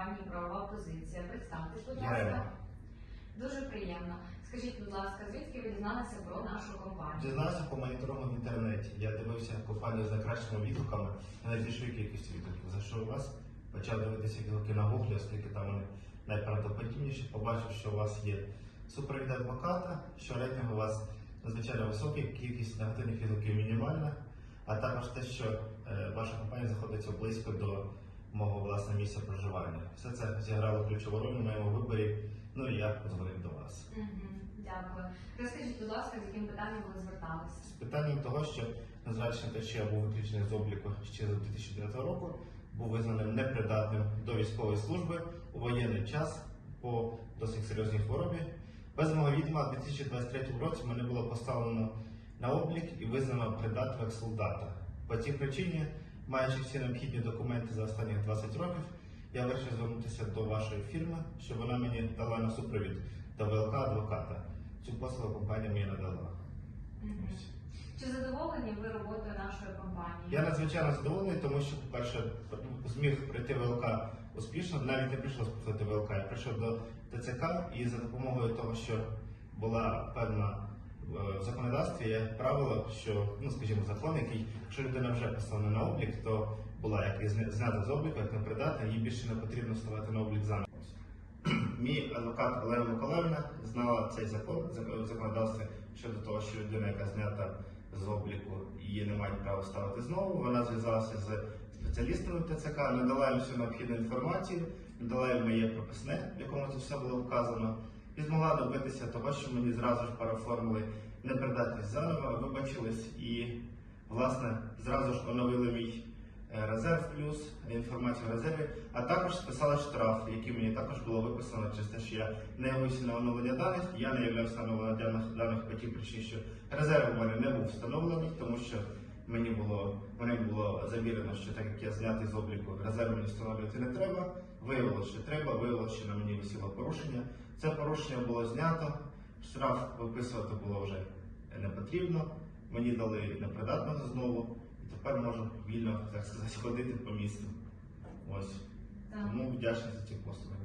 компанії Правова позиція. Представтесь, будь ласка. Дуже приємно. Скажіть, будь ласка, звідки ви дізналися про нашу компанію? Дізнався по моніторингу в інтернеті. Я дивився компанію з найкращими відгуками на найбільшою кількістю відгуків. За що у вас почав дивитися відгуки на гуглі, оскільки там вони найправдоподібніші. Побачив, що у вас є супровід адвоката, що рейтинг у вас надзвичайно високий, кількість негативних відгуків мінімальна, а також те, що е, ваша компанія знаходиться близько до мого власне місця проживання. Все це зіграло ключову роль у моєму виборі. Ну і я подзвонив до вас. Дякую. Розкажіть, будь ласка, з яким питанням ви зверталися? З питанням того, що незважаючи на те, що я був виключений з обліку ще з 2009 року, був визнаним непридатним до військової служби у воєнний час по досить серйозній хворобі. Без мого відома у 2023 році мене було поставлено на облік і визнано придатним як солдата. По цій причині, маючи всі необхідні документи за останні 20 років, я вирішив звернутися до вашої фірми, щоб вона мені дала на супровід до ВЛК адвоката. Цю послугу компанія мені надала. Мгм. Ось. Чи задоволені ви роботою нашої компанії? Я надзвичайно задоволений, тому що, по-перше, зміг пройти ВЛК успішно, навіть не прийшлось проходити ВЛК. Я прийшов до ТЦК і за допомогою того, що була певна в законодавстві є правило, що, ну скажімо, закон, який, якщо людина вже послана на облік, то була як і знята з обліку, як непридатна, їй більше не потрібно ставати на облік заново. Мій адвокат Олена Миколаївна знала цей закон зак- в щодо того, що людина, яка знята з обліку, її не мають права ставити знову. Вона зв'язалася з спеціалістами ТЦК, надала їм всю необхідну інформацію, надала їм моє прописне, в якому це все було вказано, і змогла добитися того, що мені зразу ж переоформили непридатність заново, вибачились і, власне, зразу ж оновили мій е, резерв плюс, інформацію в резерві, а також списали штраф, який мені також було виписано через те, що я не явився на оновлення даних, я не являвся на оновлення даних, даних по тій причині, що резерв у мене не був встановлений, тому що мені було мені було завірено, що так як я знятий з обліку, резерв мені встановлювати не треба. Виявилося, що треба, виявилося, що на мені висіло порушення. Це порушення було знято, штраф виписувати було вже не потрібно. Мені дали непридатного знову, і тепер можу вільно, так сказати, ходити по місту. Ось. Тому вдячний за ці послуги.